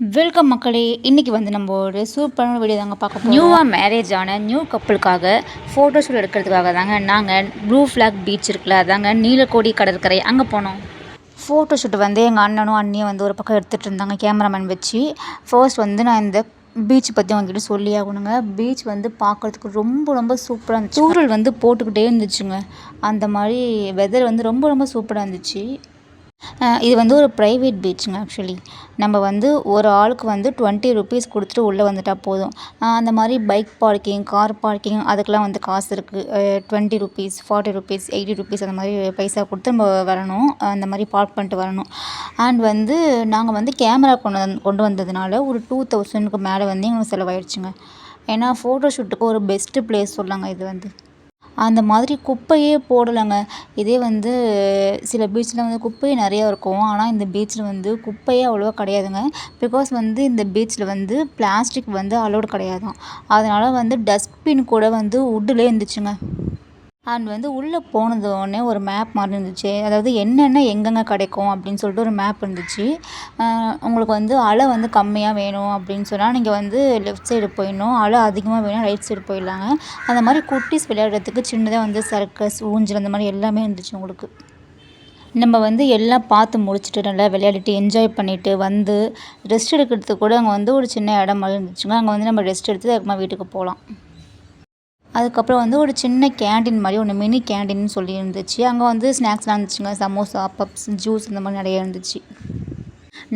Welcome மக்களே. இன்றைக்கி வந்து நம்ம ஒரு சூப்பரான வீடியோ தாங்க பார்க்க நியூவாக மேரேஜ் ஆன நியூ கப்புளுக்காக ஃபோட்டோ ஷூட் எடுக்கிறதுக்காக தாங்க நாங்கள் ப்ளூ ஃப்ளாக் பீச் இருக்குல்ல அதாங்க நீலக்கோடி கடற்கரை அங்கே போனோம். ஃபோட்டோ ஷூட் வந்து எங்கள் அண்ணனும் அண்ணியும் வந்து ஒரு பக்கம் எடுத்துகிட்டு இருந்தாங்க கேமராமேன் வச்சு. ஃபர்ஸ்ட் வந்து நான் இந்த பீச் பற்றி உங்ககிட்ட சொல்லி ஆகணுங்க. பீச் வந்து பார்க்குறதுக்கு ரொம்ப ரொம்ப சூப்பராக இருந்துச்சு. தூரல் வந்து போட்டுக்கிட்டே இருந்துச்சுங்க. அந்த மாதிரி வெதர் வந்து ரொம்ப ரொம்ப சூப்பராக இருந்துச்சு. இது வந்து ஒரு ப்ரைவேட் பீச்சுங்க ஆக்சுவலி நம்ம வந்து ஒரு ஆளுக்கு வந்து டுவெண்ட்டி ருபீஸ் கொடுத்துட்டு உள்ளே வந்துட்டா போதும். அந்த மாதிரி பைக் பார்க்கிங் கார் பார்க்கிங் அதுக்கெலாம் வந்து காசு இருக்குது twenty rupees forty rupees eighty rupees அந்த மாதிரி பைசா கொடுத்து நம்ம வரணும். அந்த மாதிரி பார்க் பண்ணிட்டு வரணும். அண்ட் வந்து நாங்கள் வந்து கேமரா கொண்டு வந் கொண்டு வந்ததுனால ஒரு டூ தௌசண்ட்க்கு மேலே வந்து எங்களுக்கு செலவாயிடுச்சுங்க ஏன்னா ஃபோட்டோ ஷூட்டுக்கு ஒரு பெஸ்ட்டு பிளேஸ் சொல்லாங்க இது வந்து. அந்த மாதிரி குப்பையே போடலைங்க. இதே வந்து சில பீச்சில் வந்து குப்பை நிறையா இருக்கும். ஆனால் இந்த பீச்சில் வந்து குப்பையே அவ்வளோவா கிடையாதுங்க. பிகாஸ் வந்து இந்த பீச்சில் வந்து பிளாஸ்டிக் வந்து அலோடு கிடையாதாம். அதனால் வந்து டஸ்ட்பின் கூட வந்து உட்டுலே இருந்துச்சுங்க. அண்ட் வந்து உள்ளே போனது ஒரு மேப் மாதிரி இருந்துச்சு. அதாவது என்னென்ன எங்கெங்கே கிடைக்கும் அப்படின்னு சொல்லிட்டு ஒரு மேப் இருந்துச்சு. உங்களுக்கு வந்து அலை வந்து கம்மியாக வேணும் அப்படின்னு சொன்னால் நீங்கள் வந்து லெஃப்ட் சைடு போயிடணும். அலை அதிகமாக வேணும் ரைட் சைடு போயிடலாங்க. அந்த மாதிரி குட்டிஸ் விளையாடுறதுக்கு சின்னதாக வந்து சர்க்கஸ் ஊஞ்சல் அந்த மாதிரி எல்லாமே இருந்துச்சு உங்களுக்கு. நம்ம வந்து எல்லாம் பார்த்து முடிச்சுட்டு நல்லா விளையாடிட்டு என்ஜாய் பண்ணிவிட்டு வந்து ரெஸ்ட் எடுக்கிறதுக்கு கூட அங்கே வந்து ஒரு சின்ன இடம் மாதிரி இருந்துச்சுங்க. அங்கே வந்து நம்ம ரெஸ்ட் எடுத்து அதுக்கப்புறமா வீட்டுக்கு போகலாம். அதுக்கப்புறம் வந்து ஒரு சின்ன கேண்டீன் மாதிரி ஒன்று மினி கேண்டீன் சொல்லி இருந்துச்சு. அங்கே வந்து ஸ்நாக்ஸ்லாம் இருந்துச்சுங்க. சமோசா பப்ஸ் ஜூஸ் இந்த மாதிரி நிறைய இருந்துச்சு.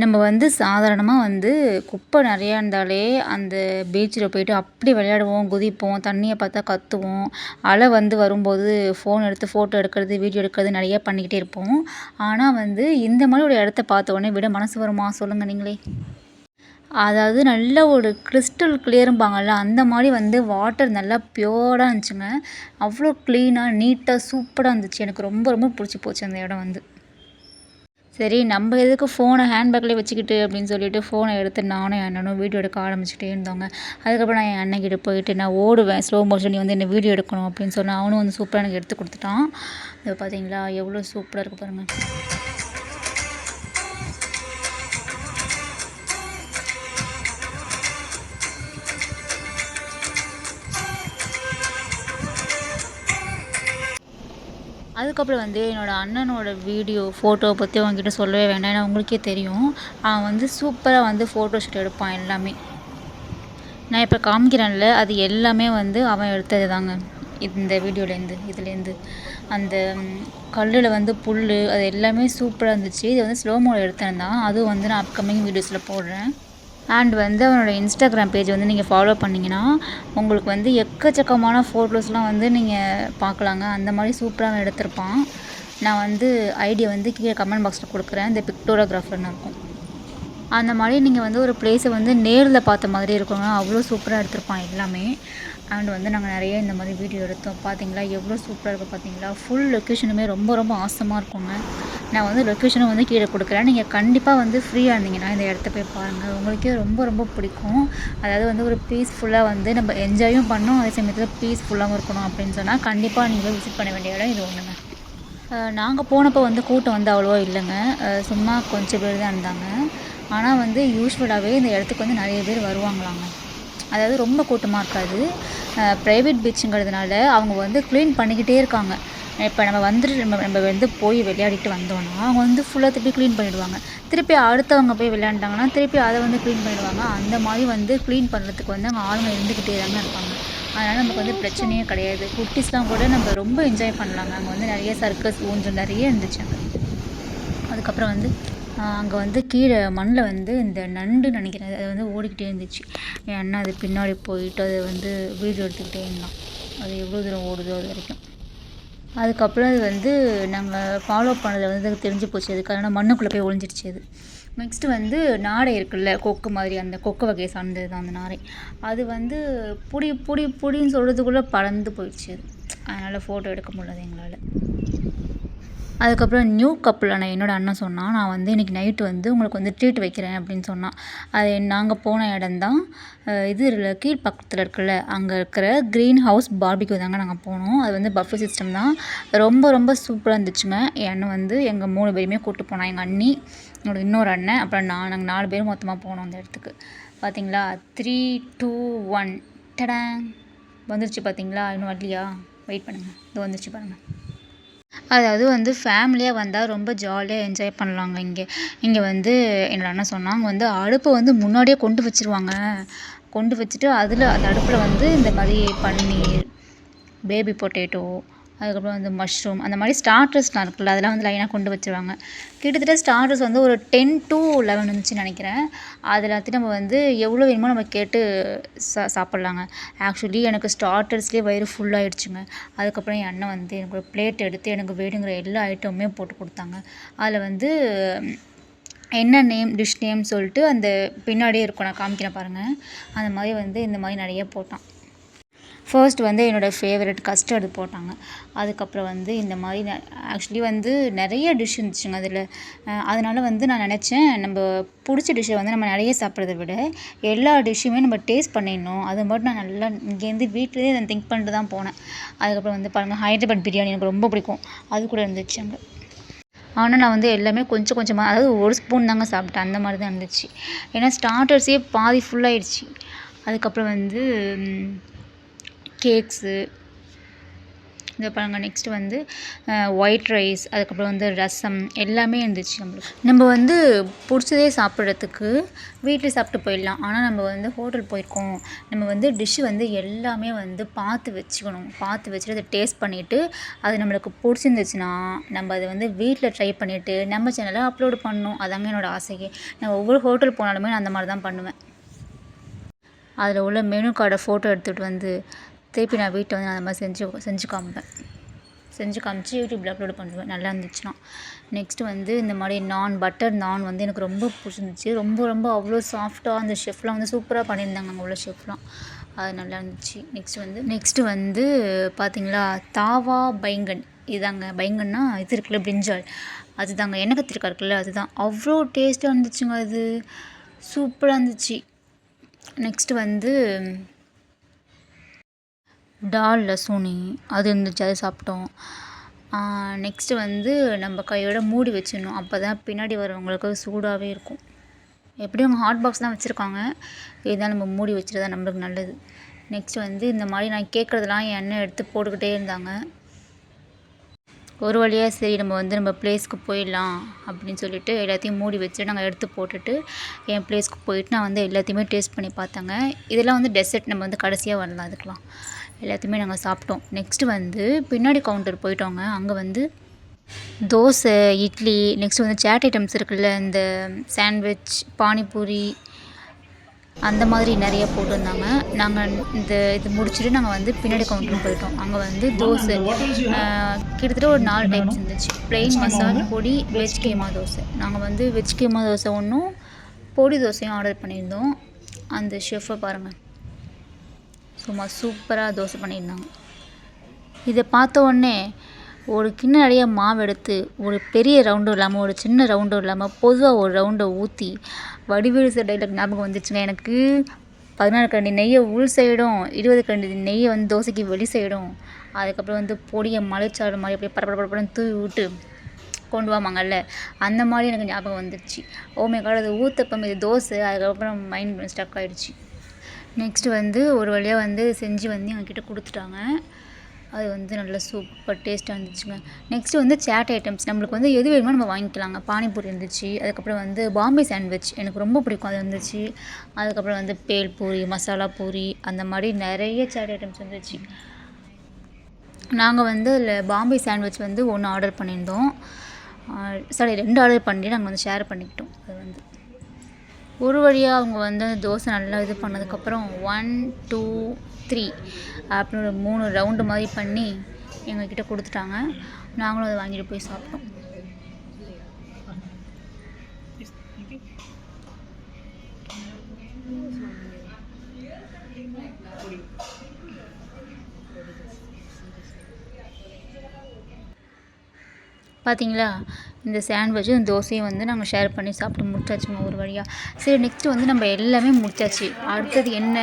நம்ம வந்து சாதாரணமாக வந்து குப்பை நிறையா இருந்தாலே அந்த பீச்சில் போயிட்டு அப்படி விளையாடுவோம் குதிப்போம் தண்ணியை பார்த்தா கத்துவோம். அலை வந்து வரும்போது ஃபோன் எடுத்து ஃபோட்டோ எடுக்கிறது வீடியோ எடுக்கிறது நிறையா பண்ணிக்கிட்டே இருப்போம். ஆனால் வந்து இந்த மாதிரி ஒரு இடத்த பார்த்த உடனே விட மனசு வருமா? சொல்லுங்கள் நீங்களே. அதாவது நல்ல ஒரு கிறிஸ்டல் கிளியரும்பாங்கள்ல அந்த மாதிரி வந்து வாட்டர் நல்லா பியூராக இருந்துச்சுங்க. அவ்வளோ க்ளீனாக நீட்டாக சூப்பராக இருந்துச்சு. எனக்கு ரொம்ப ரொம்ப பிடிச்சி போச்சு அந்த இடம் வந்து. சரி நம்ம எதுக்கு ஃபோனை ஹேண்ட்பேக்லேயே வச்சுக்கிட்டு அப்படின்னு சொல்லிட்டு ஃபோனை எடுத்து நானும் என் அண்ணனும் வீடியோ எடுக்க ஆரம்பிச்சுட்டே இருந்தாங்க. அதுக்கப்புறம் நான் என் அண்ணன்கிட்ட போயிட்டு நான் ஓடுவேன் ஸ்லோ மோஷன் நீ வந்து என்ன வீடியோ எடுக்கணும்? அப்படின்னு சொன்னேன் அவனும் வந்து சூப்பராக எனக்கு எடுத்து கொடுத்துட்டான். இது பார்த்தீங்களா எவ்வளோ சூப்பராக இருக்குது பாருங்கள் அதுக்கப்புறம் வந்து என்னோடய அண்ணனோட வீடியோ ஃபோட்டோவை பற்றி அவங்ககிட்ட சொல்லவே வேண்டாம். ஏன்னா உங்களுக்கே தெரியும். அவன் வந்து சூப்பராக வந்து ஃபோட்டோ ஷூட் எடுப்பான் எல்லாமே. நான் இப்போ காமிக்கிறேன்ல அது எல்லாமே வந்து அவன் எடுத்தது தாங்க இந்த வீடியோலேருந்து இதுலேருந்து அந்த கல்லில் வந்து புல் அது எல்லாமே சூப்பராக இருந்துச்சு. இது வந்து ஸ்லோ மோவில் எடுத்தேன் தான் அதுவும் வந்து நான் அப்கமிங் வீடியோஸில் போடுறேன். அண்ட் வந்து அவனோட இன்ஸ்டாகிராம் பேஜ் வந்து நீங்கள் ஃபாலோ பண்ணிங்கன்னா உங்களுக்கு வந்து எக்கச்சக்கமான ஃபோட்டோஸ்லாம் வந்து நீங்கள் பார்க்கலாங்க. அந்த மாதிரி சூப்பராக எடுத்திருப்பான். நான் வந்து ஐடியா வந்து கீழே கமெண்ட் பாக்ஸில் கொடுக்குறேன். இந்த பிக்டோரோகிராஃபர்னு இருக்கும். அந்த மாதிரி நீங்கள் வந்து ஒரு பிளேஸை வந்து நேரில் பார்த்த மாதிரி இருக்கணும் அவ்வளோ சூப்பராக எடுத்திருப்பான் எல்லாமே. அண்ட் வந்து நாங்கள் நிறைய இந்த மாதிரி வீடியோ எடுத்தோம். பார்த்தீங்களா எவ்வளோ சூப்பராக இருக்குது பார்த்தீங்களா ஃபுல் லொக்கேஷனுமே ரொம்ப ரொம்ப ஆசமாக இருக்குங்க. நான் வந்து லொக்கேஷனும் வந்து கீழே கொடுக்குறேன். நீங்கள் கண்டிப்பாக வந்து ஃப்ரீயாக இருந்தீங்கன்னா இந்த இடத்த போய் பாருங்கள் உங்களுக்கே ரொம்ப ரொம்ப பிடிக்கும். அதாவது வந்து ஒரு பீஸ்ஃபுல்லாக வந்து நம்ம என்ஜாயும் பண்ணோம். அதே சமயத்தில் பீஸ்ஃபுல்லாகவும் இருக்கணும் அப்படின்னு சொன்னால் கண்டிப்பாக நீங்கள் விசிட் பண்ண வேண்டிய இடம் இது ஒன்றுங்க நாங்கள் போனப்போ வந்து கூட்டம் வந்து அவ்வளோவா இல்லைங்க. சும்மா கொஞ்சம் பேர் தான் இருந்தாங்க. ஆனால் வந்து யூஸ்வலாகவே இந்த இடத்துக்கு வந்து நிறைய பேர் வருவாங்களாங்க. அதாவது ரொம்ப கூட்டமாக இருக்காது. ப்ரைவேட் பீச்சுங்கிறதுனால அவங்க வந்து க்ளீன் பண்ணிக்கிட்டே இருக்காங்க. இப்போ நம்ம வந்துட்டு நம்ம நம்ம வந்து போய் விளையாடிட்டு வந்தோன்னா அவங்க வந்து ஃபுல்லாக திருப்பி க்ளீன் பண்ணிவிடுவாங்க திருப்பி அடுத்தவங்க போய் விளையாண்டாங்கன்னா திருப்பி அதை வந்து க்ளீன் பண்ணிடுவாங்க. அந்த மாதிரி வந்து க்ளீன் பண்ணுறதுக்கு வந்து அங்கே ஆளுங்க இருந்துக்கிட்டே தாங்க இருப்பாங்க. அதனால் நமக்கு வந்து பிரச்சனையே கிடையாது. குட்டிஸ்லாம் கூட நம்ம ரொம்ப என்ஜாய் பண்ணலாங்க. அங்கே வந்து நிறைய சர்க்கஸ் ஊஞ்சல் நிறைய இருந்துச்சு அங்கே. அதுக்கப்புறம் வந்து அங்கே வந்து கீழே மண்ணில் வந்து இந்த நண்டு நினைக்கிறேன். அது வந்து ஓடிக்கிட்டே இருந்துச்சு. என் அண்ணன் அது பின்னாடி போயிட்டு அதை வந்து வீடியோ எடுத்துக்கிட்டே இருந்தான். அது எவ்வளோ தூரம் ஓடுதோ அது வரைக்கும். அதுக்கப்புறம் அது வந்து நாங்கள் ஃபாலோ பண்ணதில் வந்து அது தெரிஞ்சு போச்சு. அதுக்கு அதனால் மண்ணுக்குள்ளே போய் ஒளிஞ்சிடுச்சு அது. நெக்ஸ்ட்டு வந்து நாரை இருக்குல்ல கொக்கு மாதிரி அந்த கொக்கு வகையை சார்ந்தது தான் அந்த நாரை. அது வந்து புடி புடி புடின்னு சொல்கிறதுக்குள்ளே பறந்து போயிடுச்சு அது. அதனால் ஃபோட்டோ எடுக்க முடியாது எங்களால். அதுக்கப்புறம் நியூ கப்புளான என்னோடய அண்ணன் சொன்னான் நான் வந்து இன்றைக்கி நைட்டு வந்து உங்களுக்கு வந்து ட்ரீட் வைக்கிறேன் அப்படின்னு சொன்னான். அது நாங்கள் போன இடந்தான் இது இருக்குல்ல கீழ் பக்கத்தில் இருக்குல்ல அங்கே இருக்கிற க்ரீன் ஹவுஸ் பார்பிக்யூ தாங்க நாங்கள் போனோம். அது வந்து பஃபே சிஸ்டம் தான். ரொம்ப ரொம்ப சூப்பராக இருந்துச்சுங்க என் அண்ணன் வந்து எங்கள் மூணு பேருமே கூப்பிட்டு போனான். எங்கள் அண்ணி என்னோட இன்னொரு அண்ணன் அப்புறம் நான் நாங்கள் நாலு பேரும் மொத்தமாக போனோம் அந்த இடத்துக்கு. பார்த்தீங்களா த்ரீ டூ ஒன் டடேங் வந்துருச்சு பார்த்தீங்களா இன்னும் வரலையா? வெயிட் பண்ணுங்கள் இது வந்துருச்சு பாருங்கள் அதாவது வந்து ஃபேமிலியாக வந்தால் ரொம்ப ஜாலியாக என்ஜாய் பண்ணலாங்க இங்கே. இங்கே வந்து என்னோட அண்ணன் சொன்னாங்க வந்து அடுப்பை வந்து முன்னாடியே கொண்டு வச்சுருவாங்க. கொண்டு வச்சுட்டு அதில் அந்த அடுப்பில் வந்து இந்த மாதிரி பன்னீர் பேபி பொட்டேட்டோ அதுக்கப்புறம் வந்து மஷ்ரூம் அந்த மாதிரி ஸ்டார்டர்ஸ்லாம் இருக்குல்ல அதெல்லாம் வந்து லைனாக கொண்டு வச்சுருவாங்க. கிட்டத்தட்ட ஸ்டார்டர்ஸ் வந்து ஒரு டென் டு லெவன் வந்துச்சுன்னு நினைக்கிறேன். அது எல்லாத்தையும் நம்ம வந்து எவ்வளோ வேணுமோ நம்ம கேட்டு சா சாப்பிட்லாங்க. ஆக்சுவலி எனக்கு ஸ்டார்டர்ஸ்லேயே வயிறு ஃபுல்லாகிடுச்சுங்க அதுக்கப்புறம் என் அண்ணன் வந்து எனக்கு ஒரு பிளேட் எடுத்து எனக்கு வேணுங்கிற எல்லா ஐட்டமுமே போட்டு கொடுத்தாங்க. அதில் வந்து என்ன நேம் டிஷ் நேம் சொல்லிட்டு அந்த பின்னாடியே இருக்கும். நான் காமிக்கிறேன் பாருங்கள் அந்த மாதிரி வந்து இந்த மாதிரி நிறைய போட்டான். ஃபர்ஸ்ட் வந்து என்னோடய ஃபேவரட் கஸ்டர்டு போட்டாங்க. அதுக்கப்புறம் வந்து இந்த மாதிரி ஆக்சுவலி வந்து நிறைய டிஷ் இருந்துச்சுங்க அதில். அதனால் வந்து நான் நினச்சேன் நம்ம பிடிச்ச டிஷ்ஷை வந்து நம்ம நிறைய சாப்பிட்றத விட எல்லா டிஷ்ஷுமே நம்ம டேஸ்ட் பண்ணிடணும். அது மட்டும் நான் நல்லா இங்கேருந்து வீட்டிலேயே நான் திங்க் பண்ணிட்டு தான் போனேன். அதுக்கப்புறம் வந்து பாருங்கள் ஹைதராபாத் பிரியாணி எனக்கு ரொம்ப பிடிக்கும். அது கூட இருந்துச்சு அங்கே. ஆனால் நான் வந்து எல்லாமே கொஞ்சம் கொஞ்சமாக அதாவது ஒரு ஸ்பூன் தாங்க சாப்பிட்டேன். அந்த மாதிரி தான் இருந்துச்சு. ஏன்னா ஸ்டார்டர்ஸே பாதி ஃபுல்லாகிடுச்சு அதுக்கப்புறம் வந்து கேக்ஸு இதை பாருங்கள் நெக்ஸ்ட்டு வந்து ஒயிட் ரைஸ் அதுக்கப்புறம் வந்து ரசம் எல்லாமே இருந்துச்சு நம்மளுக்கு. நம்ம வந்து பிடிச்சதே சாப்பிட்றதுக்கு வீட்டில் சாப்பிட்டு போயிடலாம். ஆனால் நம்ம வந்து ஹோட்டல் போயிருக்கோம். நம்ம வந்து டிஷ்ஷு வந்து எல்லாமே வந்து பார்த்து வச்சுக்கணும். பார்த்து வச்சுட்டு அதை டேஸ்ட் பண்ணிவிட்டு அது நம்மளுக்கு பிடிச்சிருந்துச்சுன்னா நம்ம அதை வந்து வீட்டில் ட்ரை பண்ணிவிட்டு நம்ம சேனலில் அப்லோடு பண்ணணும். அதாங்க என்னோடய ஆசையே. நான் ஒவ்வொரு ஹோட்டல் போனாலுமே நான் அந்த மாதிரி தான் பண்ணுவேன். அதில் உள்ள மெனு கார்டை ஃபோட்டோ எடுத்துகிட்டு வந்து திருப்பி நான் வீட்டில் வந்து நான் அந்த மாதிரி செஞ்சு செஞ்சு காமிப்பேன். செஞ்சு காமிச்சு யூடியூப்பில் அப்லோடு பண்ணுவேன். நல்லா இருந்துச்சுன்னா. நெக்ஸ்ட்டு வந்து இந்த மாதிரி நான் பட்டர் நான் வந்து எனக்கு ரொம்ப பிடிச்சிருந்துச்சி. ரொம்ப ரொம்ப அவ்வளோ சாஃப்டாக அந்த ஷெஃப்லாம் வந்து சூப்பராக பண்ணியிருந்தாங்க அங்கே உள்ள ஷெஃப்லாம் அது நல்லா இருந்துச்சு. நெக்ஸ்ட் வந்து நெக்ஸ்ட்டு வந்து பார்த்திங்களா தாவா பைங்கன். இதாங்க. பயங்கன்னா இது இருக்குல்ல பிரிஞ்சால் அதுதாங்க. எனக்கு கத்திரிக்காய் இருக்குல்ல அதுதான். அவ்வளோ டேஸ்ட்டாக இருந்துச்சுங்க அது. சூப்பராக இருந்துச்சு. நெக்ஸ்ட்டு வந்து டால் லசூனி அது இருந்துச்சு அது சாப்பிட்டோம். நெக்ஸ்ட்டு வந்து நம்ம கையோட மூடி வச்சிடணும். அப்போ தான் பின்னாடி வரவங்களுக்கு சூடாகவே இருக்கும். எப்படியும் அவங்க ஹாட் பாக்ஸ் தான் வச்சுருக்காங்க. இதுதான் நம்ம மூடி வச்சுருந்தா நம்மளுக்கு நல்லது. நெக்ஸ்ட் வந்து இந்த மாதிரி நான் கேட்குறதெல்லாம் என் அண்ணன் எடுத்து போட்டுக்கிட்டே இருந்தாங்க. ஒரு வழியாக சரி நம்ம வந்து நம்ம பிளேஸ்க்கு போயிடலாம் அப்படின்னு சொல்லிட்டு எல்லாத்தையும் மூடி வச்சுட்டு நாங்கள் எடுத்து போட்டுட்டு என் பிளேஸ்க்கு போயிட்டு நான் வந்து எல்லாத்தையுமே டேஸ்ட் பண்ணி பார்த்தாங்க. இதெல்லாம் வந்து டெசர்ட் நம்ம வந்து கடைசியாக வரலாம் அதுக்கெலாம் எல்லாத்தையுமே நாங்கள் சாப்பிட்டோம். நெக்ஸ்ட்டு வந்து பின்னாடி கவுண்டர் போயிட்டோங்க. அங்கே வந்து தோசை இட்லி நெக்ஸ்ட் வந்து சேட் ஐட்டம்ஸ் இருக்குல்ல இந்த சாண்ட்விச் பானிபூரி அந்த மாதிரி நிறைய போட்டிருந்தாங்க. நாங்கள் இந்த இது முடிச்சுட்டு நாங்கள் வந்து பின்னாடி கவுண்டருக்கு போயிட்டோம். அங்கே வந்து தோசை கிட்டத்தட்ட ஒரு நாலு டைப்ஸ் இருந்துச்சு. ப்ளெயின் மசால் பொடி வெஜ் கீமா தோசை. நாங்கள் வந்து வெஜ் கேமா தோசை ஒன்றும் பொடி தோசையும் ஆர்டர் பண்ணியிருந்தோம். அந்த ஷெஃப்பை பாருங்கள் சும்மா சூப்பராக தோசை பண்ணியிருந்தாங்க. இதை பார்த்த உடனே ஒரு கிண்ண நிறைய மாவு எடுத்து ஒரு பெரிய ரவுண்டும் இல்லாமல் ஒரு சின்ன ரவுண்டும் இல்லாமல் பொதுவாக ஒரு ரவுண்டை ஊற்றி வடிவேலு சார் டைலாக் ஞாபகம் வந்துச்சுங்க. எனக்கு பதினாறு கண்டி நெய்யை உள் சைடும் இருபது கண்டி நெய்யை வந்து தோசைக்கு வெளி சைடும் அதுக்கப்புறம் வந்து பொடியை மலைச்சாறு மாதிரி அப்படியே பரப்பட பரப்படன்னு தூவி விட்டு கொண்டு வாமாங்கல்ல. அந்த மாதிரி எனக்கு ஞாபகம் வந்துடுச்சு ஓமே கால் அது ஊத்தப்பம் இது தோசை அதுக்கப்புறம் மைண்ட் ஸ்டக் ஆகிடுச்சு நெக்ஸ்ட்டு வந்து ஒரு வழியாக வந்து செஞ்சு வந்து எங்ககிட்ட கொடுத்துட்டாங்க. அது வந்து நல்லா சூப்பர் டேஸ்ட்டாக இருந்துச்சுங்க. நெக்ஸ்ட்டு வந்து சேட் ஐட்டம்ஸ் நம்மளுக்கு வந்து எது வேணுமோ நம்ம வாங்கிக்கலாங்க. பானிபூரி இருந்துச்சு. அதுக்கப்புறம் வந்து பாம்பே சாண்ட்விச் எனக்கு ரொம்ப பிடிக்கும். அது இருந்துச்சு அதுக்கப்புறம் வந்து பேல் பூரி மசாலா பூரி அந்த மாதிரி நிறைய சேட் ஐட்டம்ஸ் வந்துச்சு. நாங்கள் வந்து அதில் பாம்பே சாண்ட்விச் வந்து ஒன்று ஆர்டர் பண்ணியிருந்தோம். சாரி ரெண்டு ஆர்டர் பண்ணி நாங்கள் வந்து ஷேர் பண்ணிக்கிட்டோம். அது வந்து ஒரு வழியாக அவங்க வந்து தோசை நல்லா இது பண்ணதுக்கப்புறம் ஒன் டூ த்ரீ அப்படின்னு ஒரு மூணு ரவுண்டு மாதிரி பண்ணி எங்கக்கிட்ட கொடுத்துட்டாங்க. நாங்களும் அதை வாங்கிட்டு போய் சாப்பிட்டோம். பார்த்தீங்களா இந்த சாண்ட்விச்சும் தோசையும் வந்து நாங்கள் ஷேர் பண்ணி சாப்பிட்டு முடிச்சாச்சுங்க ஒரு வழியாக சரி நெக்ஸ்ட்டு வந்து நம்ம எல்லாமே முடிச்சாச்சு. அடுத்தது என்ன?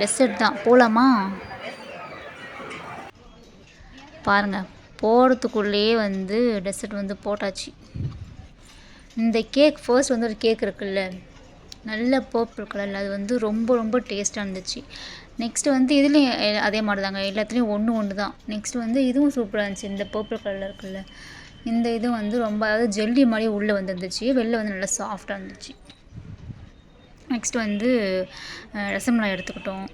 டெசர்ட் தான். போகலாமா பாருங்கள் போகிறதுக்குள்ளேயே வந்து டெசர்ட் வந்து போட்டாச்சு. இந்த கேக் ஃபர்ஸ்ட் வந்து ஒரு கேக் இருக்குல்ல நல்ல பர்பிள் கலரில் அது வந்து ரொம்ப ரொம்ப டேஸ்ட்டாக இருந்துச்சு. நெக்ஸ்ட்டு வந்து இதுலேயும் அதே மாதிரி தாங்க எல்லாத்துலேயும் ஒன்று ஒன்று தான் நெக்ஸ்ட் வந்து இதுவும் சூப்பராக இருந்துச்சு. இந்த பர்பிள் கலரில் இருக்குல்ல. இந்த இது வந்து ரொம்ப அதாவது ஜெல்லி மாதிரி உள்ளே வந்துருந்துச்சு. வெளில வந்து நல்லா சாஃப்டாக இருந்துச்சு. நெக்ஸ்ட் வந்து ரசமலாய் எடுத்துக்கிட்டோம்.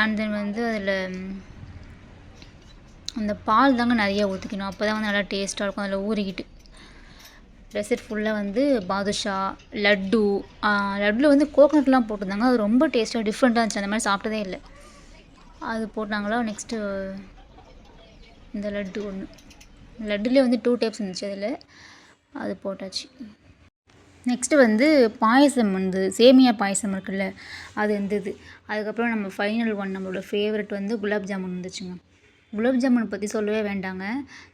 அண்ட் தென் வந்து அதில் அந்த பால் தாங்க நிறையா ஊற்றிக்கணும் அப்போ தான் வந்து நல்லா டேஸ்ட்டாக இருக்கும். அதில் ஊறிக்கிட்டு. டெசர்ட் ஃபுல்லாக வந்து பாதுஷா லட்டு லட்டில் வந்து கோகனட்லாம் போட்டிருந்தாங்க. அது ரொம்ப டேஸ்ட்டாக டிஃப்ரெண்ட்டாக இருந்துச்சு. அந்த மாதிரி சாப்பிட்டதே இல்லை. அது போட்டாங்களா? நெக்ஸ்ட்டு இந்த லட்டு ஒன்று லட்டுலேயே வந்து டூ டைப்ஸ் இருந்துச்சு அதில். அது போட்டாச்சு. நெக்ஸ்ட்டு வந்து பாயசம் வந்து சேமியா பாயசம் இருக்குல்ல அது இருந்தது அதுக்கப்புறம் நம்ம ஃபைனல் ஒன் நம்மளோட ஃபேவரட் வந்து குலாப் ஜாமுன் இருந்துச்சுங்க. குலாப் ஜாமுன் பற்றி சொல்லவே வேண்டாங்க.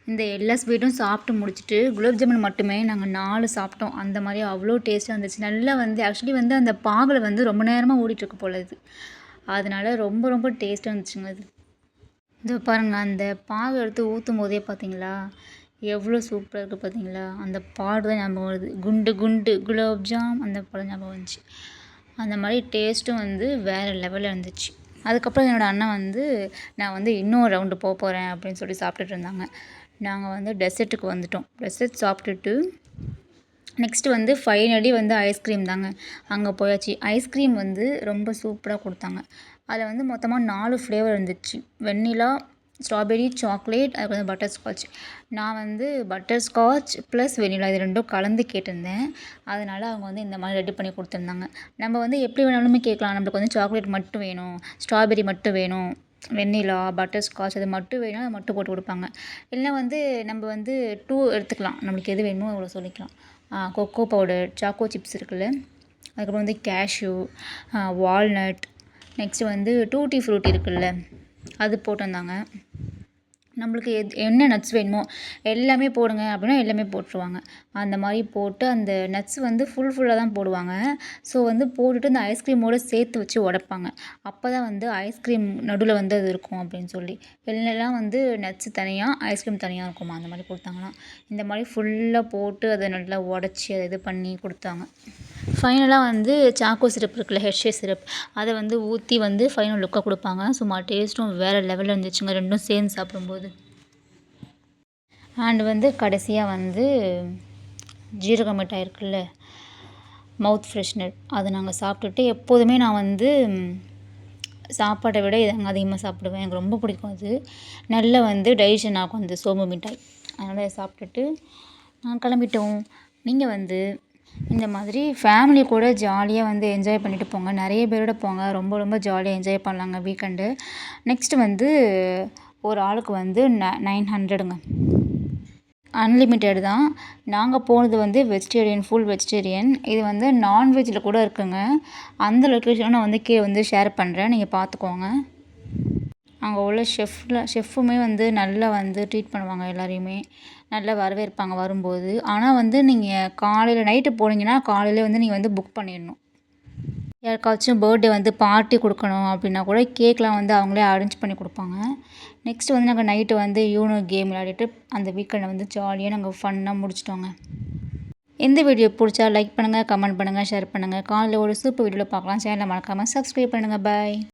இந்த எல்லா ஸ்வீட்டும் சாப்பிட்டு முடிச்சுட்டு குலாப் ஜாமுன் மட்டுமே நாங்கள் நாலு சாப்பிட்டோம். அந்த மாதிரி அவ்வளோ டேஸ்ட்டாக இருந்துச்சு. நல்லா வந்து ஆக்சுவலி வந்து அந்த பாகில் வந்து ரொம்ப நேரமாக ஓடிட்டுருக்கு போல இது. அதனால் ரொம்ப ரொம்ப டேஸ்ட்டாக இருந்துச்சுங்க அது. இதோ பாருங்கள் அந்த பாகு எடுத்து ஊற்றும் போதே பார்த்தீங்களா எவ்வளோ சூப்பராக இருக்குது பார்த்தீங்களா அந்த பாடு தான் ஞாபகம் வருது. குண்டு குண்டு குலோப்ஜாம் அந்த படம் ஞாபகம் வந்துச்சு. அந்த மாதிரி டேஸ்ட்டும் வந்து வேறு லெவலில் இருந்துச்சு. அதுக்கப்புறம் என்னோடய அண்ணன் வந்து நான் வந்து இன்னொரு ரவுண்டு போக போகிறேன் அப்படின்னு சொல்லி சாப்பிட்டுட்டு இருந்தாங்க. நாங்கள் வந்து டெசர்ட்டுக்கு வந்துட்டோம். டெசர்ட் சாப்பிட்டுட்டு நெக்ஸ்ட்டு வந்து ஃபைனலி வந்து ஐஸ்கிரீம் தாங்க. அங்கே போயாச்சு. ஐஸ்கிரீம் வந்து ரொம்ப சூப்பராக கொடுத்தாங்க. அதில் வந்து மொத்தமாக நாலு ஃப்ளேவர் இருந்துச்சு. வெண்ணிலா ஸ்ட்ராபெரி சாக்லேட் அதுக்கப்புறம் வந்து பட்டர் ஸ்காட்ச் நான் வந்து பட்டர் ஸ்காட்ச் ப்ளஸ் வெண்ணிலா இது ரெண்டும் கலந்து கேட்டிருந்தேன். அதனால் அவங்க வந்து இந்த மாதிரி ரெடி பண்ணி கொடுத்துருந்தாங்க. நம்ம வந்து எப்படி வேணாலுமே கேட்கலாம். நம்மளுக்கு வந்து சாக்லேட் மட்டும் வேணும் ஸ்ட்ராபெரி மட்டும் வேணும் வெண்ணிலா பட்டர் ஸ்காட்ச் அது மட்டும் வேணும் அதை மட்டும் போட்டு கொடுப்பாங்க. இல்லைனா வந்து நம்ம வந்து டூ எடுத்துக்கலாம். நம்மளுக்கு எது வேணுமோ அவ்வளோ சொல்லிக்கலாம். கொக்கோ பவுடர் சாக்கோ சிப்ஸ் இருக்குல்ல. அதுக்கப்புறம் வந்து கேஷ்யூ வால்நட் நெக்ஸ்ட்டு வந்து டூட்டி ஃப்ரூட்டி இருக்குல்ல அது போட்டிருந்தாங்க. நம்மளுக்கு எது என்ன நட்ஸ் வேணுமோ எல்லாமே போடுங்க அப்படின்னா எல்லாமே போட்டுருவாங்க. அந்த மாதிரி போட்டு அந்த நட்ஸ் வந்து ஃபுல் ஃபுல்லாக தான் போடுவாங்க. ஸோ வந்து போட்டுட்டு அந்த ஐஸ்கிரீமோடு சேர்த்து வச்சு உடப்பாங்க. அப்போ தான் வந்து ஐஸ்கிரீம் நடுவில் வந்து அது இருக்கும் அப்படின்னு சொல்லி. எல்லாம் வந்து நட்ஸ் தனியாக ஐஸ்கிரீம் தனியாக இருக்குமா? அந்த மாதிரி கொடுத்தாங்கன்னா இந்த மாதிரி ஃபுல்லாக போட்டு அதை நல்லா உடச்சி அதை இது பண்ணி கொடுத்தாங்க. ஃபைனலாக வந்து சாக்கோ சிரப் இருக்குல்ல ஹெர்ஷே சிரப் அதை வந்து ஊற்றி வந்து ஃபைனல் லுக்காக கொடுப்பாங்க. சும்மா டேஸ்ட்டும் வேறு லெவலில் இருந்துச்சுங்க. ரெண்டும் சேர்ந்து சாப்பிடும்போது. அண்டு வந்து கடைசியாக வந்து ஜீரக மிட்டாய் இருக்குல்ல மவுத் ஃப்ரெஷ்னர் அதை நாங்கள் சாப்பிட்டுட்டு எப்போதுமே நான் வந்து சாப்பாட்டை விட இதை அதிகமாக சாப்பிடுவேன். எனக்கு ரொம்ப பிடிக்கும் அது. நல்லா வந்து டைஜஷன் ஆகும் அந்த சோம்பு மிட்டாய். அதனால் சாப்பிட்டுட்டு நான் கிளம்பிட்டோம். நீங்கள் வந்து இந்த மாதிரி ஃபேமிலி கூட ஜாலியாக வந்து என்ஜாய் பண்ணிட்டு போங்க. நிறைய பேரோட போங்க. ரொம்ப ரொம்ப ஜாலியாக என்ஜாய் பண்ணலாங்க வீக்கெண்டு நெக்ஸ்ட்டு வந்து ஒரு ஆளுக்கு வந்து ந நைன் ஹண்ட்ரடுங்க அன்லிமிட்டெட் தான். நாங்கள் போனது வந்து வெஜிடேரியன் ஃபுல் வெஜிடேரியன் இது வந்து நான்வெஜ்ஜில் கூட இருக்குங்க. அந்த லொக்கேஷனும் நான் வந்து கீழே வந்து ஷேர் பண்ணுறேன் நீங்கள் பார்த்துக்கோங்க. அங்கே உள்ள ஷெஃப்ல ஷெஃப்புமே வந்து நல்லா வந்து ட்ரீட் பண்ணுவாங்க எல்லாரையுமே. நல்லா வரவேற்பாங்க வரும்போது. ஆனால் வந்து நீங்கள் காலையில் நைட்டு போனீங்கன்னா காலையிலே வந்து நீங்கள் வந்து புக் பண்ணிடணும். யாருக்காச்சும் பர்த்டே வந்து பார்ட்டி கொடுக்கணும் அப்படின்னா கூட கேக்லாம் வந்து அவங்களே அரேஞ்ச் பண்ணி கொடுப்பாங்க. நெக்ஸ்ட் வந்து நாங்கள் நைட்டு வந்து யூனோ கேம் விளையாடிட்டு அந்த வீக்கெண்டை வந்து ஜாலியாக நாங்கள் ஃபன்னாக முடிச்சிட்டோங்க. இந்த வீடியோ பிடிச்சா லைக் பண்ணுங்கள் கமெண்ட் பண்ணுங்கள் ஷேர் பண்ணுங்கள் காலையில் ஒரு சூப்பர் வீடியோவில் பார்க்கலாம். சேனலை மறக்காமல் சப்ஸ்கிரைப் பண்ணுங்கள் பாய்